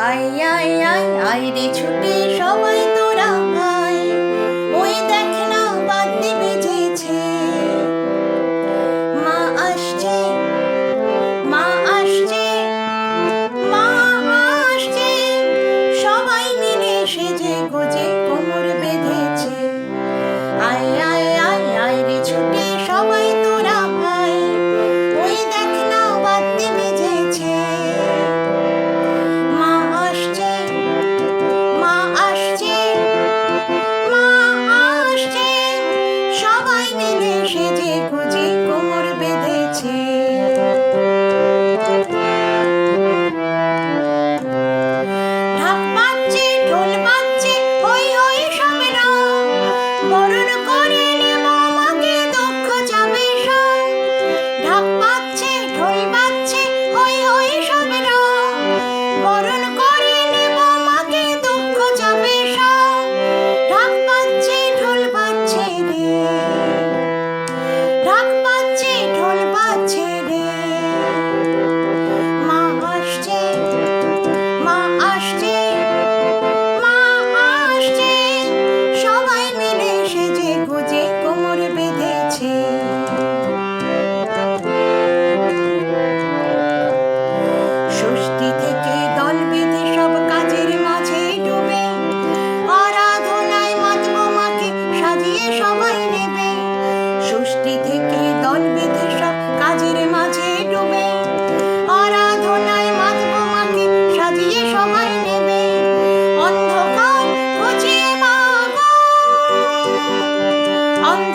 I I I I রে ছুটে সবাই তো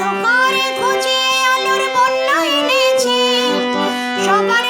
অন্ধকারে খুঁজে আলোর বন্যা এনেছে। সবার